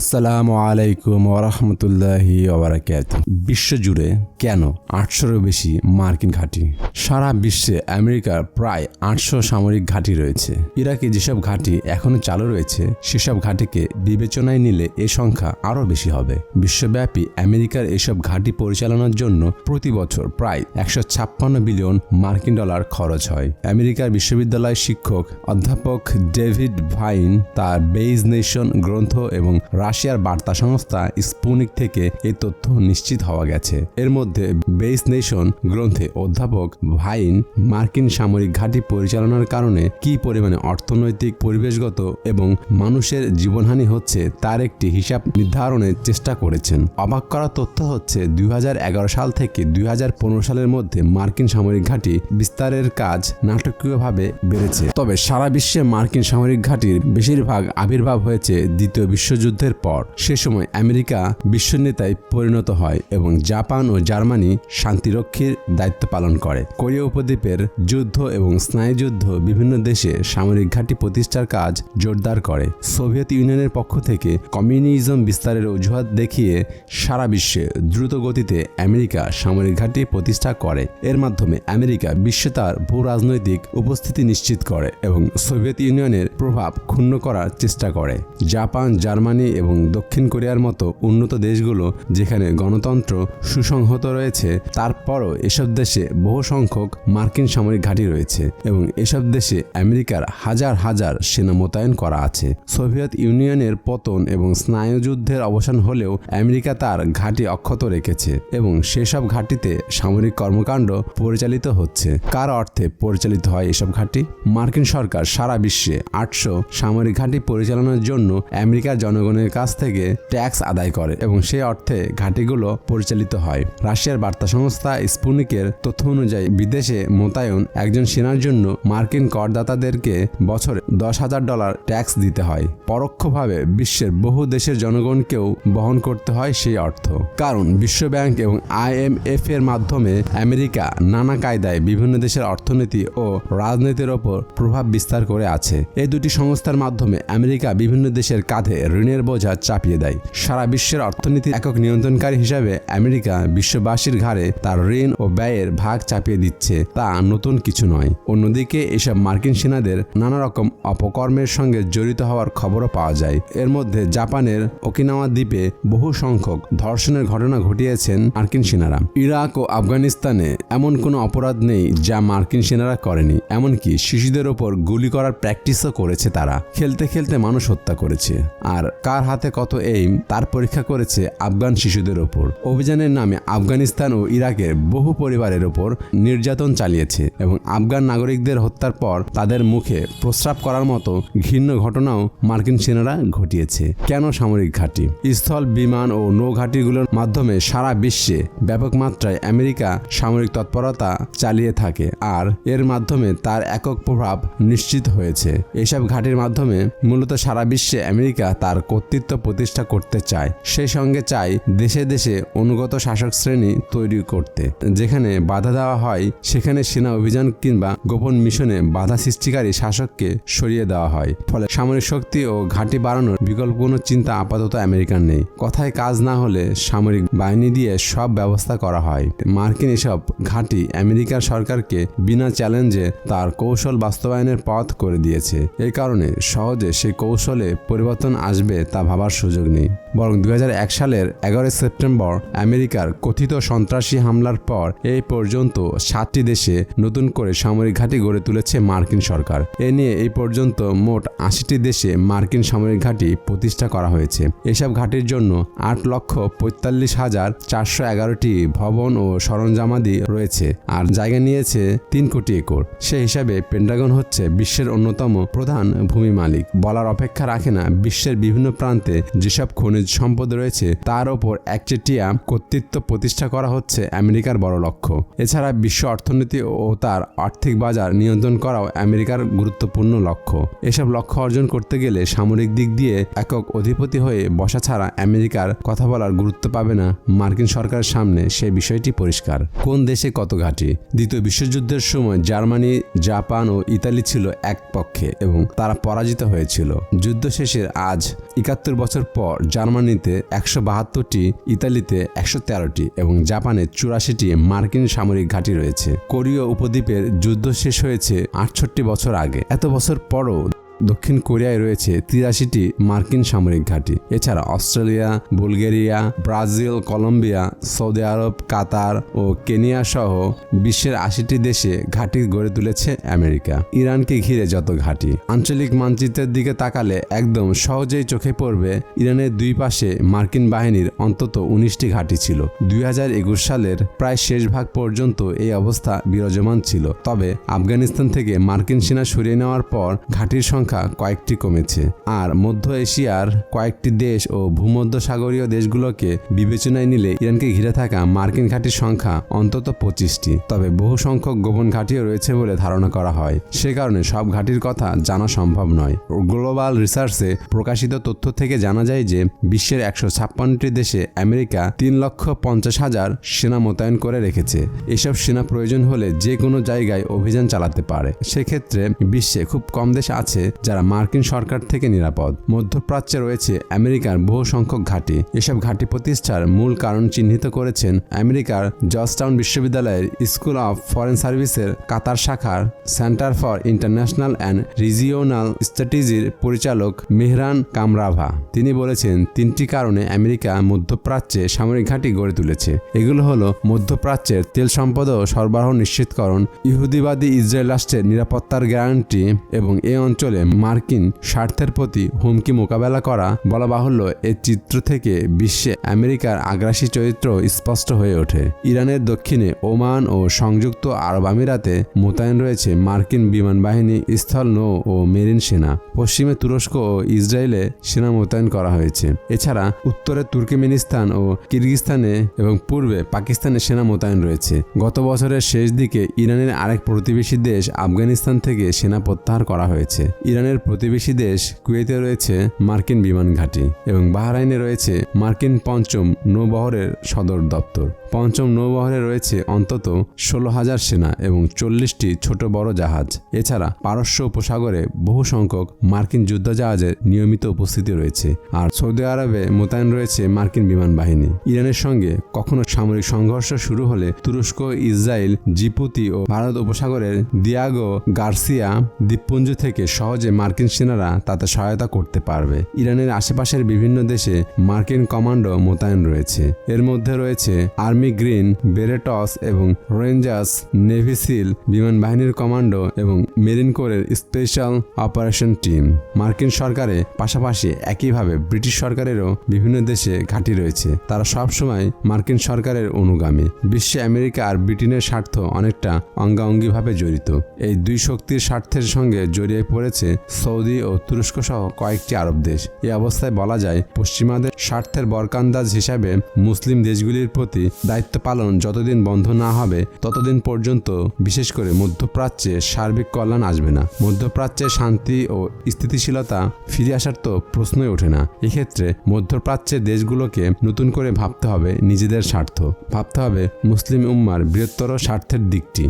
আসসালামু আলাইকুম ওরহমতুল্লাহি ওবরাকাত বিশ্বজুড়ে কেন আটশোরও বেশি মার্কিন ঘাঁটি? সারা বিশ্বে আমেরিকার প্রায় আটশো সামরিক ঘাঁটি রয়েছে। ইরাকে যেসব ঘাঁটি এখনও চালু রয়েছে, সেসব ঘাঁটিকে বিবেচনায় নিলে এ সংখ্যা আরও বেশি হবে। বিশ্বব্যাপী আমেরিকার এসব ঘাঁটি পরিচালনার জন্য প্রতি বছর প্রায় একশো ছাপ্পান্ন বিলিয়ন মার্কিন ডলার খরচ হয়। আমেরিকার বিশ্ববিদ্যালয় শিক্ষক অধ্যাপক ডেভিড ভাইন তার বেইজ নেশন গ্রন্থ এবং রাশিয়ার বার্তা সংস্থা স্পুনিক থেকে এই তথ্য নিশ্চিত হওয়া গেছে। এর মধ্যে বেইস নেশন গ্রন্থে অধ্যাপক ভাইন মার্কিন সামরিক ঘাঁটি পরিচালনার কারণে কি পরিমাণে অর্থনৈতিক পরিবেশগত এবং মানুষের জীবনহানি হচ্ছে তার একটি হিসাব নির্ধারণের চেষ্টা করেছেন। অবাক করা তথ্য হচ্ছে দুই হাজার এগারো সাল থেকে দুই হাজার পনেরো সালের মধ্যে মার্কিন সামরিক ঘাঁটি বিস্তারের কাজ নাটকীয়ভাবে বেড়েছে। তবে সারা বিশ্বে মার্কিন সামরিক ঘাঁটির বেশিরভাগ আবির্ভাব হয়েছে দ্বিতীয় বিশ্বযুদ্ধের পর, সে সময় আমেরিকা বিশ্ব নেতায় পরিণত হয় এবং জাপান ও জার্মানি শান্তিরক্ষীর দায়িত্ব পালন করে। কোরিয়া উপদ্বীপের যুদ্ধ এবং স্নায়ুযুদ্ধ বিভিন্ন দেশে সামরিক ঘাঁটি প্রতিষ্ঠার কাজ জোরদার করে। সোভিয়েত ইউনিয়নের পক্ষ থেকে কমিউনিজম বিস্তারের অজুহাত দেখিয়ে সারা বিশ্বে দ্রুত গতিতে আমেরিকা সামরিক ঘাঁটি প্রতিষ্ঠা করে। এর মাধ্যমে আমেরিকা বিশ্বে তার ভূ রাজনৈতিক উপস্থিতি নিশ্চিত করে এবং সোভিয়েত ইউনিয়নের প্রভাব ক্ষুণ্ণ করার চেষ্টা করে। জাপান, জার্মানি এবং দক্ষিণ কোরিয়ার মতো উন্নত দেশগুলো যেখানে গণতন্ত্র সুসংহত রয়েছে, তারপরও এসব দেশে বহু সংখ্যক মার্কিন সামরিক ঘাঁটি রয়েছে এবং এসব দেশে আমেরিকার হাজার হাজার সেনা মোতায়েন করা আছে। সোভিয়েত ইউনিয়নের পতন এবং স্নায়ুযুদ্ধের অবসান হলেও আমেরিকা তার ঘাঁটি অক্ষত রেখেছে এবং সেসব ঘাঁটিতে সামরিক কর্মকাণ্ড পরিচালিত হচ্ছে। কার অর্থে পরিচালিত হয় এসব ঘাঁটি? মার্কিন সরকার সারা বিশ্বে আটশো সামরিক ঘাঁটি পরিচালনার জন্য আমেরিকার জনগণের কাছ থেকে ট্যাক্স আদায় করে এবং সেই অর্থে ঘাঁটিগুলো পরিচালিত হয়। রাশিয়ার বার্তা সংস্থা স্পুনিকের তথ্য অনুযায়ী বিদেশে মোতায়েন একজন সেনার জন্য মার্কিন করদাতাদেরকে বছরে দশ হাজার ডলার ট্যাক্স দিতে হয়। পরোক্ষভাবে বিশ্বের বহু দেশের জনগণকেও বহন করতে হয় সেই অর্থ। কারণ বিশ্বব্যাংক এবং আইএমএফ এর মাধ্যমে আমেরিকা নানা কায়দায় বিভিন্ন দেশের অর্থনীতি ও রাজনীতির ওপর প্রভাব বিস্তার করে আছে। এই দুটি সংস্থার মাধ্যমে আমেরিকা বিভিন্ন দেশের কাঁধে ঋণের বোঝা চাপিয়ে দেয়। সারা বিশ্বের অর্থনীতির একক নিয়ন্ত্রণকারী হিসাবে আমেরিকা বিশ্ববাসীর ঘাড়ে তার ঋণ ও ব্যয়ের ভাগ চাপিয়ে দিচ্ছে। তা নতুন কিছু নয়। অন্যদিকে এসব মার্কিন সেনাদের নানা রকম অপকর্মের সঙ্গে জড়িত হওয়ার খবরও পাওয়া যায়। এর মধ্যে জাপানের ওকিনাওয়া দ্বীপে বহু সংখ্যক ধর্ষণের ঘটনা ঘটিয়েছেন মার্কিন সেনারা। ইরাক ও আফগানিস্তানে এমন কোনো অপরাধ নেই যা মার্কিন সেনারা করেনি। এমনকি শিশুদের ওপর গুলি করার প্র্যাকটিসও করেছে তারা। খেলতে খেলতে মানুষ হত্যা করেছে। আর কার হাতে কত এইম তার পরীক্ষা করেছে আফগান শিশুদের ওপর। অভিযানের নামে আফগানিস্তান ও ইরাকের বহু পরিবারের ওপর নির্যাতন চালিয়েছে এবং আফগান নাগরিকদের হত্যার পর তাদের মুখে প্রস্রাব করার মতো ঘৃণ্য ঘটনাও মার্কিন সেনারা ঘটিয়েছে। কেন সামরিক ঘাঁটি? স্থল, বিমান ও নৌ ঘাঁটিগুলোর মাধ্যমে সারা বিশ্বে ব্যাপক মাত্রায় আমেরিকা সামরিক তৎপরতা চালিয়ে থাকে আর এর মাধ্যমে তার একক প্রভাব নিশ্চিত হয়েছে। এসব ঘাঁটির মাধ্যমে মূলত সারা বিশ্বে আমেরিকা তার কর্তৃত্ব প্রতিষ্ঠা করতে চায়। সেই সঙ্গে চায় দেশে দেশে অনুগত শাসক শ্রেণি তৈরি করতে। যেখানে বাধা দেওয়া হয়, সেখানে সেনা অভিযান কিংবা গোপন মিশনে বাধা সৃষ্টিকারী শাসককে সরিয়ে দেওয়া হয়। ফলে সামরিক শক্তি ও ঘাঁটি বাড়ানোর বিকল্প কোনো চিন্তা আপাতত আমেরিকার নেই। কথায় কাজ না হলে সামরিক বাহিনী দিয়ে সব ব্যবস্থা করা হয়। মার্কিন এসব ঘাঁটি আমেরিকার সরকারকে বিনা চ্যালেঞ্জে তার কৌশল বাস্তবায়নের পথ করে দিয়েছে। এই কারণে সহজে সেই কৌশলে পরিবর্তন আসবে তা ভাবার সুযোগ নেই। বরং দু হাজার এক সালের এগারোই সেপ্টেম্বর আমেরিকার কথিত সন্ত্রাসী হামলার পর এই পর্যন্ত সাতটি দেশে নতুন করে সামরিক ঘাঁটি গড়ে তুলেছে মার্কিন সরকার। এ নিয়ে এই পর্যন্ত মোট আশিটি দেশে মার্কিন সামরিক ঘাঁটি প্রতিষ্ঠা করা হয়েছে। এসব ঘাঁটির জন্য আট লক্ষ পঁয়তাল্লিশ হাজার চারশো এগারোটি ভবন ও সরঞ্জামাদি রয়েছে আর জায়গা নিয়েছে তিন কোটি একর। সে হিসাবে পেন্টাগন হচ্ছে বিশ্বের অন্যতম প্রধান ভূমি মালিক। বলার অপেক্ষা রাখে না বিশ্বের বিভিন্ন প্রান্তে যেসব খনিজ সম্পদ রয়েছে, তার ওপর একচেটিয়া কর্তৃত্ব প্রতিষ্ঠা করা হচ্ছে আমেরিকার বড় লক্ষ্য। এছাড়া বিশ্ব অর্থনীতি ও তার আর্থিক বাজার নিয়ন্ত্রণ করাও আমেরিকার গুরুত্বপূর্ণ লক্ষ্য। এসব লক্ষ্য অর্জন করতে গেলে সামরিক দিক দিয়ে একক অধিপতি হয়ে বসা ছাড়া আমেরিকার কথা বলার গুরুত্ব পাবে না মার্কিন সরকারের সামনে সেই বিষয়টি পরিষ্কার। কোন দেশে কত ঘাঁটি? দ্বিতীয় বিশ্বযুদ্ধের সময় জার্মানি, জাপান ও ইতালি ছিল এক পক্ষে এবং তারা পরাজিত হয়েছিল। যুদ্ধ শেষের আজ একাত্তর বছর পর জার্মানিতে একশো বাহাত্তরটি, ইতালিতে একশো তেরোটি এবং জাপানে চুরাশিটি মার্কিন সামরিক ঘাঁটি রয়েছে। কোরীয় উপদ্বীপের যুদ্ধ শেষ হয়েছে আটষট্টি বছর আগে। এত বছর পরও দক্ষিণ কোরিয়ায় রয়েছে তিরাশিটি মার্কিন সামরিক ঘাঁটি। এছাড়া Australia, Bulgaria, Brazil, Colombia, Saudi আরব, কাতার ও কেনিয়া সহ বিশ্বের আশিটি দেশে ঘাঁটি গড়ে তুলেছে আমেরিকা। ইরানকে ঘিরে যত ঘাঁটি, আঞ্চলিক মানচিত্রের দিকে তাকালে একদম সহজেই চোখে পড়বে ইরানের দুই পাশে মার্কিন বাহিনীর অন্তত উনিশটি ঘাঁটি ছিল। দুই হাজার একুশ সালের প্রায় শেষ ভাগ পর্যন্ত এই অবস্থা বিরাজমান ছিল। তবে আফগানিস্তান থেকে মার্কিন সেনা সরিয়ে নেওয়ার পর ঘাঁটির সংখ্যা কয়েকটি কমেছে। আর মধ্য এশিয়ার কয়েকটি দেশ ও ভূমধ্য সাগরীয় দেশগুলোকে বিবেচনায় নিলে ইরানকে ঘিরে থাকা মার্কিন ঘাঁটির সংখ্যা অন্তত পঁচিশটি। তবে বহু সংখ্যক গোপন ঘাঁটিও রয়েছে বলে ধারণা করা হয়। সে কারণে সব ঘাঁটির কথা জানা সম্ভব নয়। গ্লোবাল রিসার্চে প্রকাশিত তথ্য থেকে জানা যায় যে বিশ্বের একশো ছাপ্পান্নটি দেশে আমেরিকা তিন লক্ষ পঞ্চাশ হাজার সেনা মোতায়েন করে রেখেছে। এসব সেনা প্রয়োজন হলে যে কোনো জায়গায় অভিযান চালাতে পারে। সেক্ষেত্রে বিশ্বে খুব কম দেশ আছে যারা মার্কিন সরকার থেকে নিরাপদ। মধ্যপ্রাচ্যে রয়েছে আমেরিকার বহু সংখ্যক ঘাঁটি। এসব ঘাঁটি প্রতিষ্ঠার মূল কারণ চিহ্নিত করেছেন আমেরিকার জর্জটাউন বিশ্ববিদ্যালয়ের স্কুল অফ ফরেন সার্ভিসের কাতার শাখার centre for international and regional স্ট্র্যাটেজির পরিচালক মেহরান কামরাভা। তিনি বলেছেন, তিনটি কারণে আমেরিকা মধ্যপ্রাচ্যে সামরিক ঘাঁটি গড়ে তুলেছে। এগুলো হলো মধ্যপ্রাচ্যের তেল সম্পদ ও সরবরাহ নিশ্চিতকরণ, ইহুদিবাদী ইসরায়েল রাষ্ট্রের নিরাপত্তার গ্যারান্টি এবং এ অঞ্চলে মার্কিন স্বার্থের প্রতি হুমকি মোকাবেলা করা বলা বাহুল্য এই চিত্র থেকে বিশ্বে আমেরিকার আগ্রাসী চরিত্র স্পষ্ট হয়ে ওঠে। ইরানের দক্ষিণে ওমান ও সংযুক্ত আরব আমিরাতে মোতায়েন রয়েছে মার্কিন বিমান বাহিনী স্থল, নৌ ও মেরিন সেনা। পশ্চিমে তুরস্ক ও ইসরায়েলে সেনা মোতায়েন করা হয়েছে। এছাড়া উত্তরে তুর্কমেনিস্তান ও কিরগিস্তানে এবং পূর্বে পাকিস্তানে সেনা মোতায়েন রয়েছে। গত বছরের শেষ দিকে ইরানের আরেক প্রতিবেশী দেশ আফগানিস্তান থেকে সেনা প্রত্যাহার করা হয়েছে। ইরানের প্রতিবেশী দেশ কুয়েতে রয়েছে মার্কিন বিমান ঘাঁটি এবং বাহরাইনে রয়েছে মার্কিন পঞ্চম নৌবহরের সদর দপ্তর। পঞ্চম নৌবহরে রয়েছে অন্তত ষোলো হাজার সেনা এবং চল্লিশটি ছোট বড় জাহাজ। এছাড়া পারস্য উপসাগরে বহু সংখ্যক মার্কিন যুদ্ধজাহাজের নিয়মিত উপস্থিতি রয়েছে। আর সৌদি আরবে মোতায়েন রয়েছে মার্কিন বিমান বাহিনী। ইরানের সঙ্গে কখনো সামরিক সংঘর্ষ শুরু হলে তুরস্ক, ইসরায়েল জিপুতি ও ভারত উপসাগরের দিয়াগো গার্সিয়া দ্বীপপুঞ্জ থেকে সহজে মার্কিন সেনারা তাতে সহায়তা করতে পারবে। ইরানের আশেপাশের বিভিন্ন দেশে মার্কিন কমান্ডো মোতায়েন রয়েছে। এর মধ্যে রয়েছে আর্মি গ্রিন, বেরেটস এবং রেঞ্জার্স, নেভি সিল, বিমান বাহিনীর কমান্ডো এবং মেরিন কোরের স্পেশাল অপারেশন টিম। মার্কিন সরকারে পাশাপাশি একইভাবে ব্রিটিশ সরকারেরও বিভিন্ন দেশে ঘাঁটি রয়েছে। তারা সবসময় মার্কিন সরকারের অনুগামী। বিশ্বে আমেরিকা আর ব্রিটেনের স্বার্থ অনেকটা অঙ্গাঙ্গিভাবে জড়িত। এই দুই শক্তির স্বার্থের সঙ্গে জড়িয়ে পড়েছে সৌদি ও তুরস্ক সহ কয়েকটি আরব দেশ। এই অবস্থায় বলা যায়, পশ্চিমাদের স্বার্থের বরকান্দাজ হিসাবে মুসলিম দেশগুলির প্রতি দায়িত্ব পালন যতদিন বন্ধ না হবে, ততদিন পর্যন্ত বিশেষ করে মধ্যপ্রাচ্যে সার্বিক কল্যাণ আসবে না। মধ্যপ্রাচ্যে শান্তি ও স্থিতিশীলতা ফিরে আসার তো প্রশ্নই ওঠে না। এক্ষেত্রে মধ্যপ্রাচ্যের দেশগুলোকে নতুন করে ভাবতে হবে নিজেদের স্বার্থ। ভাবতে হবে মুসলিম উম্মার বৃহত্তর স্বার্থের দিকটি।